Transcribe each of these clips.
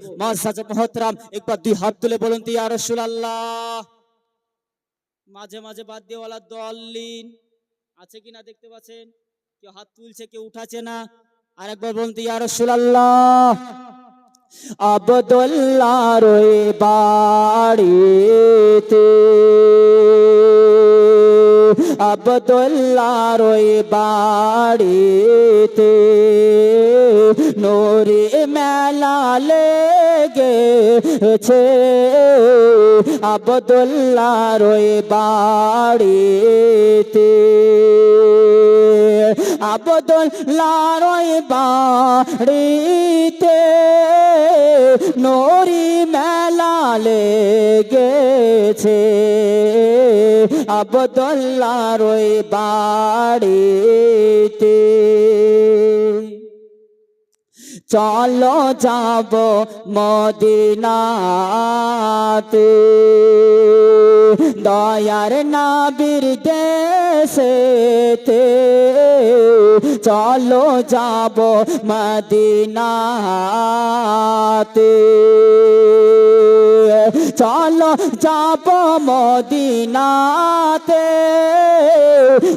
মাসাজে মহতরাম, একবার দুই হাত তুলে বলুন তো, ইয়া মাঝে মাঝে বাদ দিওয়ালা দলিন আছে কিনা দেখতে পাচ্ছেন? কেউ হাত তুলছে, কেউ উঠাছে না। আর একবার বলুন তো, ইয়া রাসূলুল্লাহ। আবদুল্লাহ রয়ে বাড়িতে আবদুল্লাহ ওই বাড়িতে নোরে মেলা লেগেছে আবদুল্লার ওই বাড়িতে আবদুল্লাহ রয়ে বাড়িতে নোরি মেলা লেগেছে। আবদুল্লাহ রয়ে বাড়িতে চলো যাব মদিনাতে। দয়ার নাবির দেশেতে চলো যাব মদিনাতে চলো যাব মদিনাতে।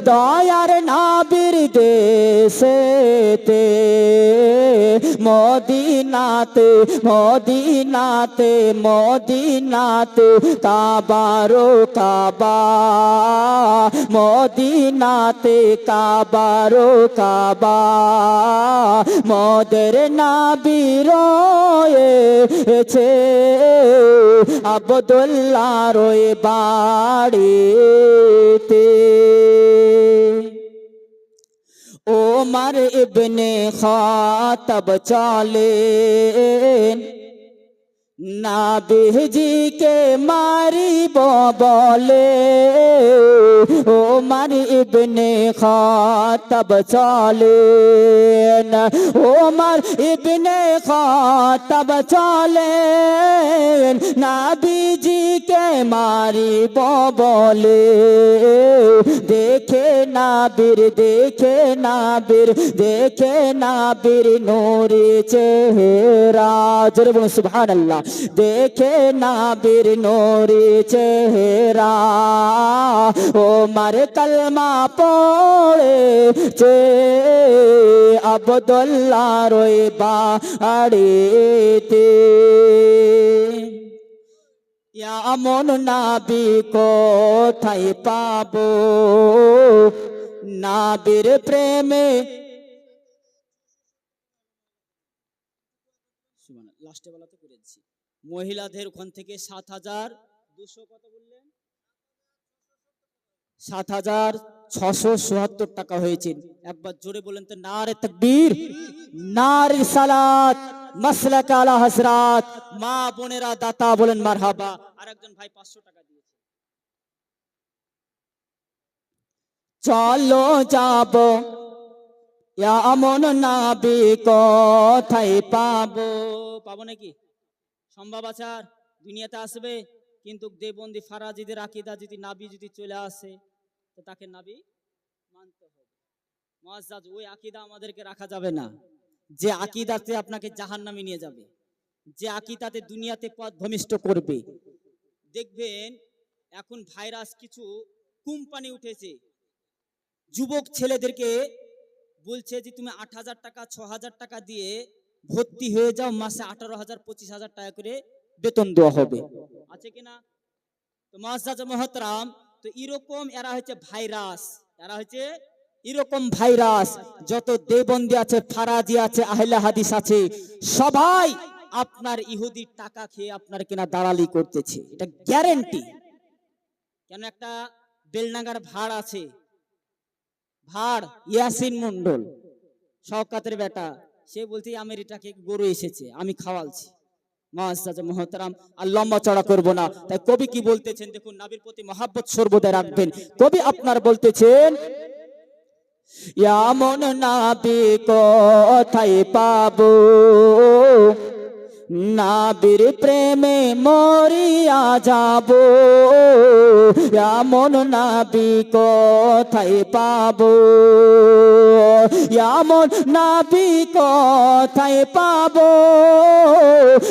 দয়ার নাবির দেশেতে। মদিনাতে মদিনাতে মদিনাতে কাবারো কাবা মদিনাতে কাবারো কাবা মদের নাবির রয়েছে। আবদুল্লাহ রয়ে বাড়িতে। ওমর ইবনে খাতাব চলেন। নাবিজিকে মারিব বলে। ওমর ইবনে খাতব চলেন। ওমর ইবনে খাতব চলেন। নাবিজিকে মারিব বলে। দেখে নাবির, দেখে নাবির দেখে নাবির নোরে চেহারা। জোরে বলুন, সুবহানাল্লাহ। দেখে নাবির নোরে চেহারা। ও মার কলমা পড়ে চে আবদুল্লাহ রয়ে বাড়িতে। এমন নাবি কোথায় পাবো? নাবির প্রেমে লাস্টে মহিলাদের ওখান থেকে সাত হাজার দুশো কত বললেন? সাত হাজার ছশো চুয়াত্তর টাকা হয়েছে। একবার জোরে বলেন তো, নারে তকবীর, নারে সালাত। মাসলাক আলা হজরাত মা বোনেরা দাতা বলেন মারহাবা। আর একজন ভাই পাঁচশো টাকা দিয়েছে। চলো যাব এমন নাবি কোথায় পাবো? পাবো নাকি? সম্ভব আছে আর দুনিয়াতে আসবে কিন্তু দেবন্দি ফারাজিদের আকিদা যদি নাবি যদি চলে আসে তো তাকে নাবি মানতে হবে। মুআজ্জাজ ওই আকিদা আমাদেরকে রাখা যাবে না। যে আকিদাতে আপনাকে জাহান্নামে নিয়ে যাবে, যে আকিদাতে দুনিয়াতে পথ ভূমিষ্ঠ করবে। দেখবেন, এখন ভাইরাস কিছু কোম্পানি উঠেছে। যুবক ছেলেদেরকে বলছে যে, তুমি আট হাজার টাকা, ছ হাজার টাকা দিয়ে ভর্তি হয়ে যাও, মাসে আঠারো হাজার, পঁচিশ হাজার টাকা করে বেতন দেওয়া হবে। আছে কিনা তো মহাজাজ মহতরাম, তো এরকম এরা হচ্ছে ভাইরাস। এরা হচ্ছে এরকম ভাইরাস, যত দেবন্দি আছে, ফারাজি আছে, আহলে হাদিস আছে, সবাই আপনার ইহুদির টাকা খেয়ে আপনার কিনা দালালি করতেছে। এটা গ্যারেন্টি কেন একটা বেলনাগার ভাড় আছে? ভাড় ইয়াসিন মন্ডল শওকাতের বেটা। সে বলছে আমেরিটাকে গরু এসেছে, আমি খাওয়ালছি। মহতারাম, আর লম্বা চড়া করব না। তাই কবি কি বলতেছেন? দেখুন, নাবির প্রতি মহাব্বত সর্বদা রাখবেন। কবি আপনার বলতেছেন নাবি পাবো? নাবির প্রেমে মরিয়া যাব। এমন নাবি কোথায় পাবো? এমন নাবি কোথায় পাবো?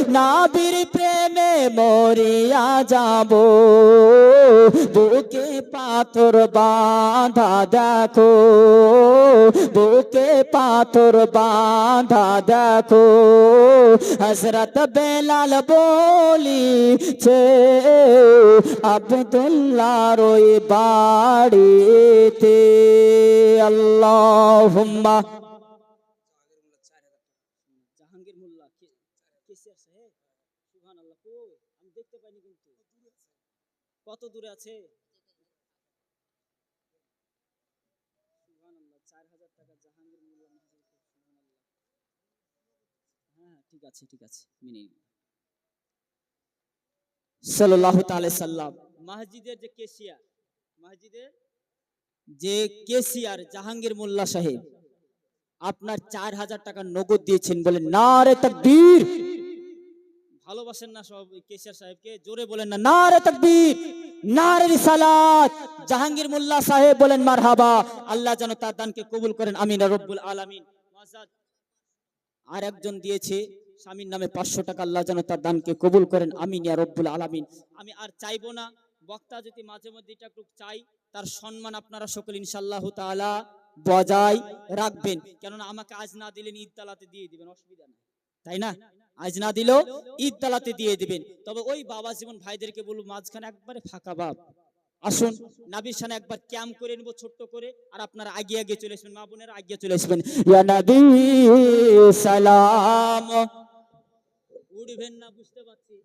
নাবির প্রেমে মরিয়া যাব। বুকে পাথর বাঁধা দেখো। বুকে পাথর বাঁধা দেখো। হজরত বেলাল বলিছে, আবদুল্লাহর ওই বাড়িতে আল্লাহুম্মা জাহাঙ্গীর মোল্লা কেসিআর সাহেব সুবহানাল্লাহ কই? আমি দেখতে পাইনি কিন্তু। কত দূরে আছে? সুবহানাল্লাহ 4000 টাকা জাহাঙ্গীর মোল্লা। হ্যাঁ মসজিদের যে জাহাঙ্গীর মোল্লা সাহেব, আপনার চার হাজার টাকা নগদ দিয়েছেন বলে না রে তকবীর। ভালোবাসেন না সব কেশিয়ার সাহেবকে, জোরে বলেন না না রে তকবীর না রে রিসালাত। জাহাঙ্গীর মোল্লা সাহেব বলেন, মারহাবা, আল্লাহ যেন তার দানকে কবুল করেন, আমিন রব্বুল আলামিন। আর একজন দিয়েছে, স্বামীর নামে পাঁচশো টাকা, আল্লাহ যেন তার দানকে কবুল করেন, আমিন ইয়া রব্বুল আলামিন। আমি আর চাইব না, বক্তা যদি মাঝে মধ্যে এটা একটু চাই, তার সম্মান আপনারা সকল ইনশাল্লাহ তাআলা বজায় রাখবেন। কেননা আমাকে আজ না দিলেন ঈদ তালাতে দিয়ে দিবেন, অসুবিধা নেই, তাই না? আজ না দিলেও ঈদ তালাতে দিয়ে দিবেন। তবে ওই বাবা জীবন ভাইদেরকে বলব মাঝখানে একবারে ফাঁকা বাপ। আসুন, নাবির সামনে একবার ক্যাম্প করে নিব ছোট্ট করে, আর আপনার আগে আগে চলে আসবেন, মা বোনেরা আগে চলে আসবেন। সালাম। উঠবেন না, বুঝতে পারছি।